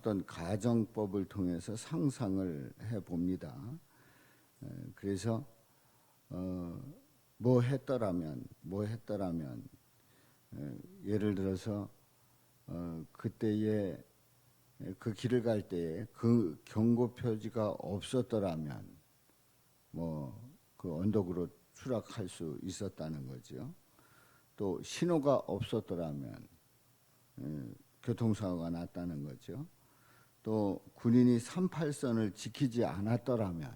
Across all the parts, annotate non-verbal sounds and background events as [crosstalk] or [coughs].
어떤 가정법을 통해서 상상을 해 봅니다. 그래서 어, 뭐 했더라면 뭐 했더라면 에, 예를 들어서 어, 그때에 그 길을 갈 때에 그 경고 표지가 없었더라면 뭐 그 언덕으로 추락할 수 있었다는 거죠. 또 신호가 없었더라면 에, 교통사고가 났다는 거죠. 또 군인이 38선을 지키지 않았더라면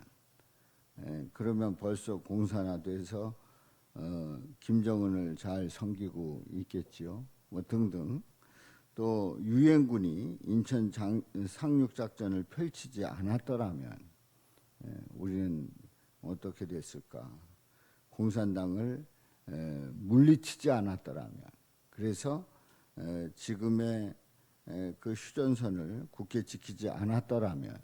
에, 그러면 벌써 공사나 돼서 어, 김정은을 잘 섬기고 있겠지요. 뭐 등등. 또 유엔군이 인천 장, 상륙 작전을 펼치지 않았더라면 에, 우리는 어떻게 됐을까? 공산당을 에, 물리치지 않았더라면 그래서 에, 지금의 에, 그 휴전선을 굳게 지키지 않았더라면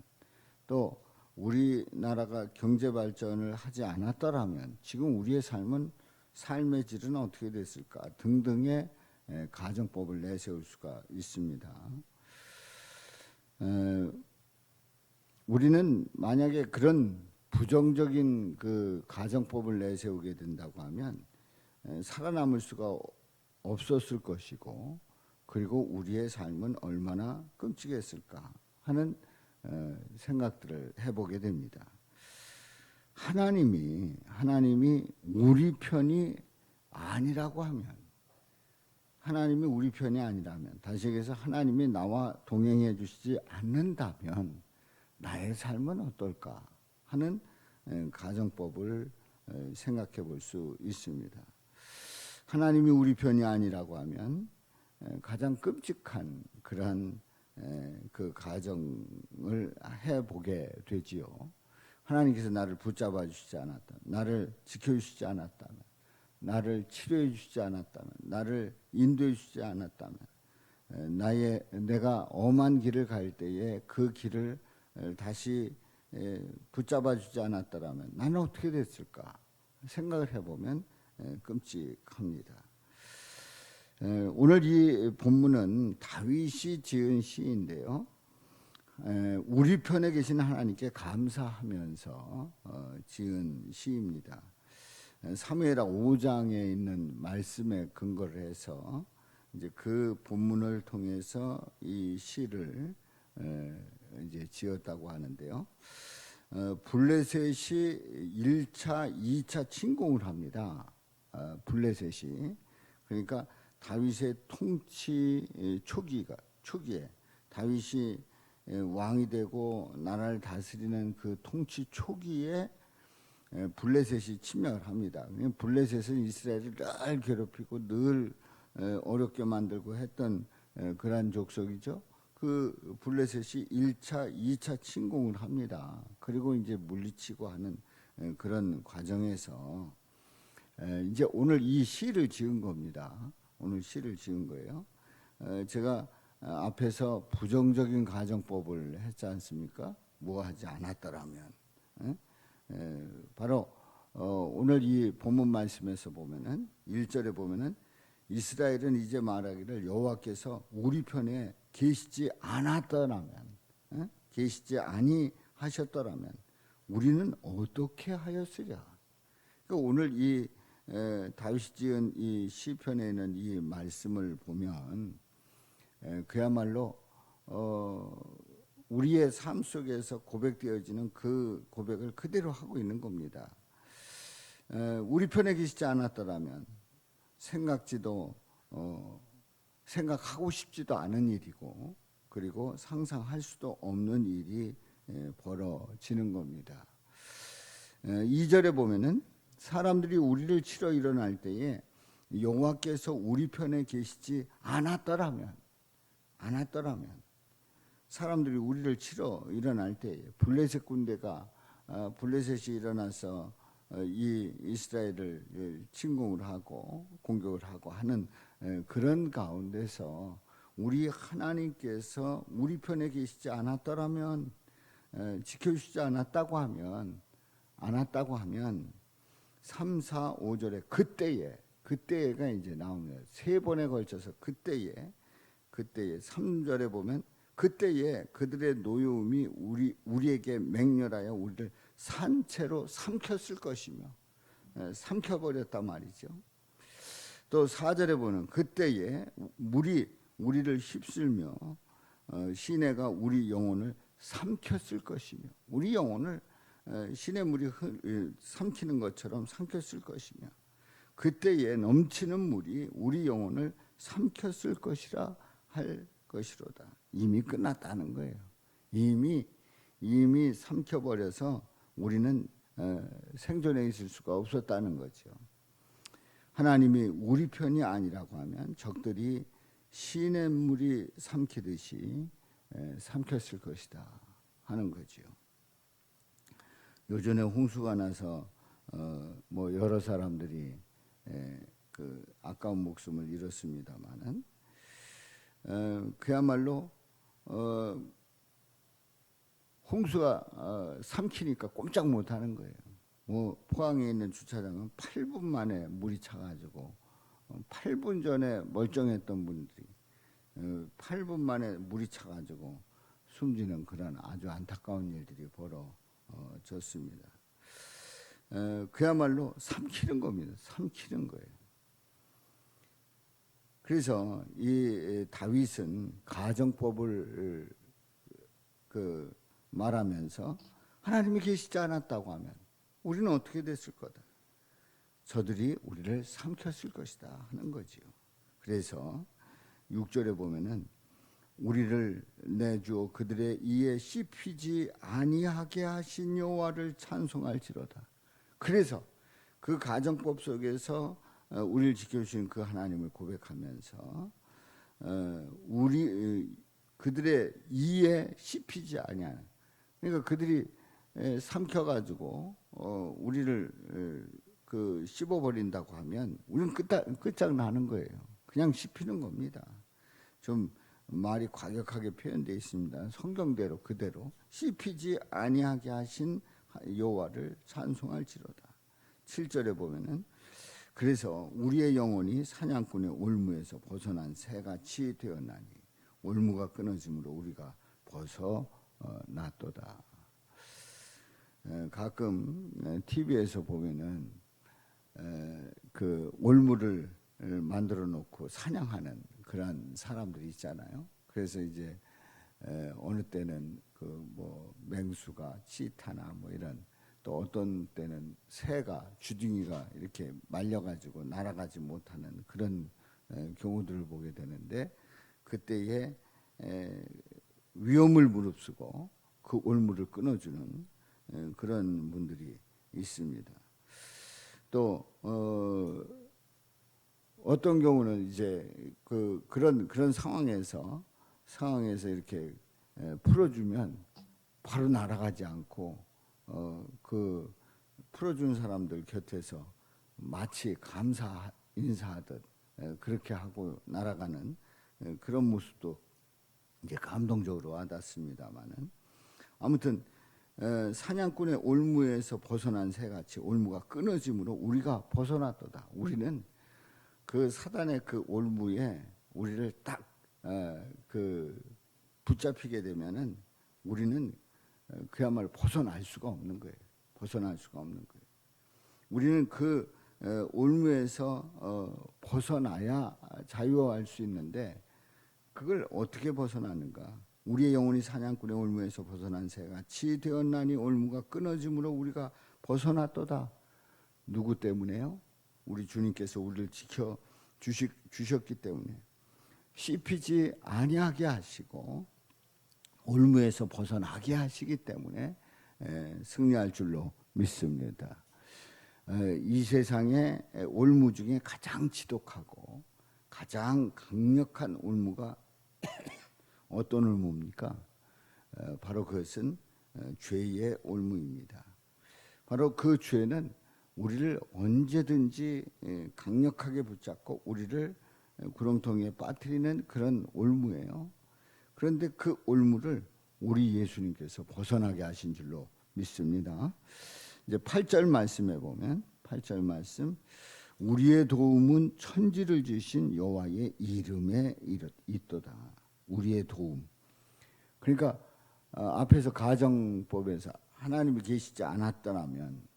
또 우리나라가 경제 발전을 하지 않았더라면 지금 우리의 삶은 삶의 질은 어떻게 됐을까 등등의 에, 가정법을 내세울 수가 있습니다. 에, 우리는 만약에 그런 부정적인 그 가정법을 내세우게 된다고 하면 에, 살아남을 수가 없었을 것이고 그리고 우리의 삶은 얼마나 끔찍했을까 하는 어, 생각들을 해보게 됩니다. 하나님이 하나님이 우리 편이 아니라고 하면 하나님이 우리 편이 아니라면 다시 얘기해서 하나님이 나와 동행해 주시지 않는다면 나의 삶은 어떨까 하는 에, 가정법을 에, 생각해 볼 수 있습니다. 하나님이 우리 편이 아니라고 하면 에, 가장 끔찍한 그러한 에, 그 가정을 해보게 되지요. 하나님께서 나를 붙잡아 주시지 않았다. 나를 지켜 주시지 않았다면, 나를 치료해 주시지 않았다면, 나를 인도해 주시지 않았다면, 에, 나의 내가 엄한 길을 갈 때에 그 길을 에, 다시 에, 붙잡아 주지 않았더라면 나는 어떻게 됐을까 생각을 해보면 에, 끔찍합니다. 에, 오늘 이 본문은 다윗이 지은 시인데요. 에, 우리 편에 계신 하나님께 감사하면서 어, 지은 시입니다. 에, 사무엘하 5장에 있는 말씀에 근거를 해서 이제 그 본문을 통해서 이 시를 에, 이제 지었다고 하는데요. 어, 블레셋이 1차, 2차 침공을 합니다. 어, 블레셋이 그러니까 다윗의 통치 초기가 초기에 다윗이 왕이 되고 나라를 다스리는 그 통치 초기에 블레셋이 침략을 합니다. 블레셋은 이스라엘을 늘 괴롭히고 늘 어렵게 만들고 했던 그러한 족속이죠. 그 블레셋이 1차, 2차 침공을 합니다. 그리고 이제 물리치고 하는 그런 과정에서 이제 오늘 이 시를 지은 겁니다. 오늘 시를 지은 거예요. 제가 앞에서 부정적인 가정법을 했지 않습니까? 뭐 하지 않았더라면. 바로 어, 오늘 이 본문 말씀에서 보면은 1절에 보면은 이스라엘은 이제 말하기를 여호와께서 우리 편에 계시지 않았더라면 계시지 아니 하셨더라면 우리는 어떻게 하였으랴? 그러니까 오늘 이 에, 다윗이 지은 이 시편에 있는 이 말씀을 보면 에, 그야말로 어, 우리의 삶 속에서 고백되어지는 그 고백을 그대로 하고 있는 겁니다. 에, 우리 편에 계시지 않았더라면 생각지도 어, 생각하고 싶지도 않은 일이고 그리고 상상할 수도 없는 일이 에, 벌어지는 겁니다. 에, 2절에 보면은 사람들이 우리를 치러 일어날 때에 여호와께서 우리 편에 계시지 않았더라면 않았더라면 사람들이 우리를 치러 일어날 때에 블레셋 군대가 어, 블레셋이 일어나서 어, 이 이스라엘을 예, 침공을 하고 공격을 하고 하는 그런 가운데서 우리 하나님께서 우리 편에 계시지 않았더라면 지켜주시지 않았다고 하면 않았다고 하면 3, 4, 5절에 그때에 그때가 이제 나옵니다. 세 번에 걸쳐서 그때에 그때에 3절에 보면 그때에 그들의 노여움이 우리 우리에게 맹렬하여 우리를 산채로 삼켰을 것이며 에, 삼켜 버렸단 말이죠. 또 4절에 보는 그때에 물이 우리를 휩쓸며 어, 시내가 우리 영혼을 삼켰을 것이며 우리 영혼을 에, 시내 물이 삼키는 것처럼 삼켰을 것이며 그때에 넘치는 물이 우리 영혼을 삼켰을 것이라 할 것이로다. 이미 끝났다는 거예요. 이미 이미 삼켜버려서 우리는 어, 생존해 있을 수가 없었다는 거죠. 하나님이 우리 편이 아니라고 하면 적들이 시냇물이 삼키듯이 에, 삼켰을 것이다 하는 거죠. 요전에 홍수가 나서 어, 뭐 여러 사람들이 에, 그 아까운 목숨을 잃었습니다마는 어, 그야말로 어, 홍수가 어, 삼키니까 꼼짝 못하는 거예요. 뭐 포항에 있는 주차장은 8분 만에 물이 차가지고 어, 8분 전에 멀쩡했던 분들이 어, 8분 만에 물이 차가지고 숨지는 그런 아주 안타까운 일들이 벌어 졌습니다. 어, 그야말로 삼키는 겁니다. 삼키는 거예요. 그래서 이 다윗은 가정법을 그 말하면서 하나님이 계시지 않았다고 하면 우리는 어떻게 됐을 거다. 저들이 우리를 삼켰을 것이다 하는 거지요. 그래서 6절에 보면은 우리를 내주어 그들의 이에 씹히지 아니하게 하신 여호와를 찬송할지로다. 그래서 그 가정법 속에서 어, 우리를 지켜주신 그 하나님을 고백하면서 어, 우리 어, 그들의 이에 씹히지 아니하는 그러니까 그들이 에, 삼켜가지고 어, 우리를 에, 그 씹어버린다고 하면 우리는 끝장 나는 거예요. 그냥 씹히는 겁니다. 좀 말이 과격하게 표현되어 있습니다. 성경대로 그대로 씹히지 아니하게 하신 여호와를 찬송할지로다. 7절에 보면은 그래서 우리의 영혼이 사냥꾼의 올무에서 벗어난 새같이 되었나니 올무가 끊어짐으로 우리가 벗어났도다. 에, 가끔 TV에서 보면은 에, 그 올무를 만들어 놓고 사냥하는 그런 사람들이 있잖아요. 그래서 이제 에, 어느 때는 그 뭐 맹수가 치타나 뭐 이런 또 어떤 때는 새가 주둥이가 이렇게 말려가지고 날아가지 못하는 그런 에, 경우들을 보게 되는데 그때에 에, 위험을 무릅쓰고 그 올무를 끊어주는 에, 그런 분들이 있습니다. 또 어, 어떤 경우는 이제 그 그런 그런 상황에서 상황에서 이렇게 에, 풀어주면 바로 날아가지 않고 어, 그 풀어준 사람들 곁에서 마치 감사 인사하듯 에, 그렇게 하고 날아가는 에, 그런 모습도 이제 감동적으로 와닿습니다만은 아무튼 에, 사냥꾼의 올무에서 벗어난 새같이 올무가 끊어짐으로 우리가 벗어났도다. 우리는 그 사단의 그 올무에 우리를 딱그 붙잡히게 되면은 우리는 어, 그야말로 벗어날 수가 없는 거예요. 벗어날 수가 없는 거예요. 우리는 그 어, 올무에서 어, 벗어나야 자유할 수 있는데 그걸 어떻게 벗어나는가? 우리의 영혼이 사냥꾼의 올무에서 벗어난 새같이 되었나니 올무가 끊어짐으로 우리가 벗어났도다. 누구 때문에요? 우리 주님께서 우리를 지켜 주시, 주셨기 때문에 씹히지 아니하게 하시고 올무에서 벗어나게 하시기 때문에 에, 승리할 줄로 믿습니다. 에, 이 세상에 올무 중에 가장 지독하고 가장 강력한 올무가 [coughs] 어떤 올무입니까? 에, 바로 그것은 에, 죄의 올무입니다. 바로 그 죄는 우리를 언제든지 에, 강력하게 붙잡고 우리를 구렁텅이에 빠뜨리는 그런 올무예요. 그런데 그 올무를 우리 예수님께서 벗어나게 하신 줄로 믿습니다. 이제 8절 말씀에 보면 8절 말씀 우리의 도움은 천지를 지신 여호와의 이름에 있도다. 우리의 도움. 그러니까 어, 앞에서 가정법에서 하나님이 계시지 않았더라면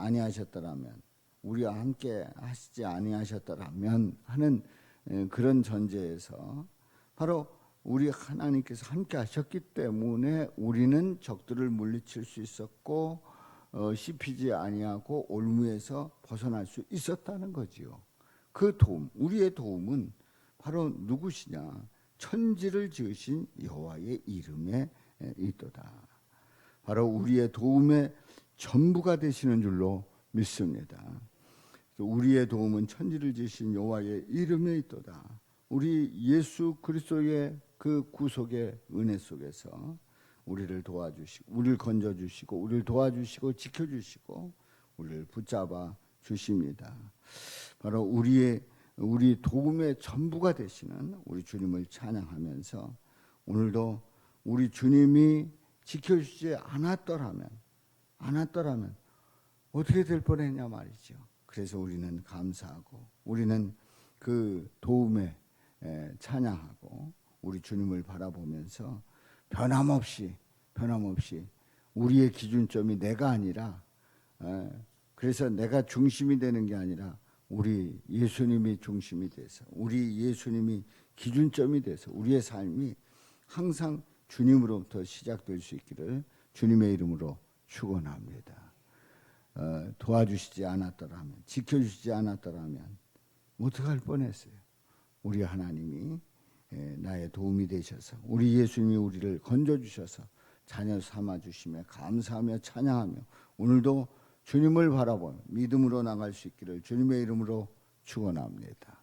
아니하셨더라면 우리와 함께 하시지 아니하셨더라면 하는 에, 그런 전제에서 바로 우리 하나님께서 함께 하셨기 때문에 우리는 적들을 물리칠 수 있었고 어, 씹히지 아니하고 올무에서 벗어날 수 있었다는 거지요. 그 도움, 우리의 도움은 바로 누구시냐? 천지를 지으신 여호와의 이름에 에, 있도다. 바로 우리의 도움의 전부가 되시는 줄로 믿습니다. 우리의 도움은 천지를 지으신 여호와의 이름에 있도다. 우리 예수 그리스도의 그 구속의 은혜 속에서 우리를 도와주시고 우리를 건져 주시고 우리를 도와주시고 지켜 주시고 우리를 붙잡아 주십니다. 바로 우리의 우리 도움의 전부가 되시는 우리 주님을 찬양하면서 오늘도 우리 주님이 지켜 주지 않았더라면 않았더라면 어떻게 될 뻔했냐 말이죠. 그래서 우리는 감사하고 우리는 그 도움에 에, 찬양하고 우리 주님을 바라보면서 변함없이 변함없이 우리의 기준점이 내가 아니라 에, 그래서 내가 중심이 되는 게 아니라 우리 예수님이 중심이 돼서 우리 예수님이 기준점이 돼서 우리의 삶이 항상 주님으로부터 시작될 수 있기를 주님의 이름으로 축원합니다. 어, 도와주시지 않았더라면 지켜주시지 않았더라면 어떡할 뻔했어요. 우리 하나님이 에, 나의 도움이 되셔서 우리 예수님이 우리를 건져 주셔서 자녀 삼아 주심에 감사하며 찬양하며 오늘도 주님을 바라보며 믿음으로 나갈 수 있기를 주님의 이름으로 축원합니다.